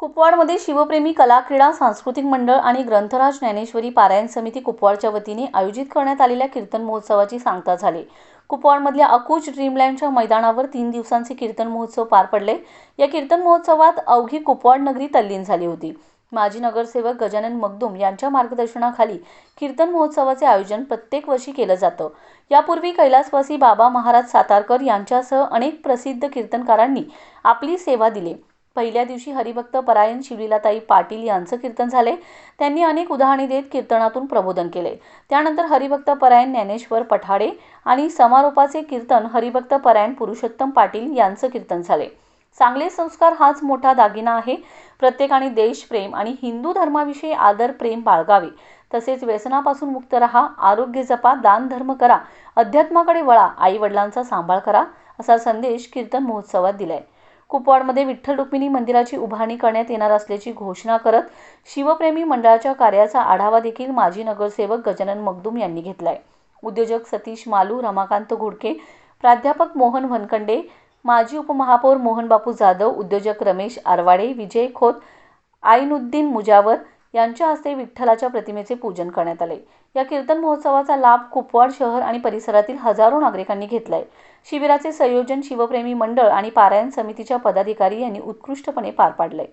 कुपवाडमध्ये शिवप्रेमी कला क्रीडा सांस्कृतिक मंडळ आणि ग्रंथराज ज्ञानेश्वरी पारायण समिती कुपवाडच्या वतीने आयोजित करण्यात आलेल्या कीर्तन महोत्सवाची सांगता झाली. कुपवाडमधल्या अकूच ड्रीमलँडच्या मैदानावर तीन दिवसांचे कीर्तन महोत्सव पार पडले. या कीर्तन महोत्सवात अवघी कुपवाड नगरी तल्लीन झाली होती. माजी नगरसेवक गजानन मगदुम यांच्या मार्गदर्शनाखाली कीर्तन महोत्सवाचे आयोजन प्रत्येक वर्षी केलं जातं. यापूर्वी कैलासवासी बाबा महाराज सातारकर यांच्यासह अनेक प्रसिद्ध कीर्तनकारांनी आपली सेवा दिली. पहिल्या दिवशी हरिभक्त परायण शिवलीलाताई पाटील यांचं कीर्तन झाले. त्यांनी अनेक उदाहरणे देत कीर्तनातून प्रबोधन केले. त्यानंतर हरिभक्त परायण ज्ञानेश्वर पठाडे आणि समारोपाचे कीर्तन हरिभक्त परायण पुरुषोत्तम पाटील यांचं कीर्तन झाले. चांगले संस्कार हाच मोठा दागिना आहे. प्रत्येकाने देशप्रेम आणि हिंदू धर्माविषयी आदर प्रेम बाळगावे. तसेच व्यसनापासून मुक्त रहा आरोग्य जपा दान धर्म करा अध्यात्माकडे वळा आई वडिलांचा सांभाळ करा असा संदेश कीर्तन महोत्सवात दिलाय. कुपवाडमध्ये विठ्ठल रुक्मिणी मंदिराची उभारणी करण्यात येणार असल्याची घोषणा करत शिवप्रेमी मंडळाच्या कार्याचा आढावा देखील माजी नगरसेवक गजानन मगदूम यांनी घेतलाय. उद्योजक सतीश मालू रमाकांत घोडके प्राध्यापक मोहन वनखंडे माजी उपमहापौर मोहनबापू जाधव उद्योजक रमेश आरवाडे विजय खोत आईनुद्दीन मुजावर यांच्या हस्ते विठ्ठलाच्या प्रतिमेचे पूजन करण्यात आले. या कीर्तन महोत्सवाचा लाभ कुपवाड शहर आणि परिसरातील हजारो नागरिकांनी घेतलाय. शिबिराचे संयोजन शिवप्रेमी मंडळ आणि पारायण समितीच्या पदाधिकारी यांनी उत्कृष्टपणे पार पाडलंय.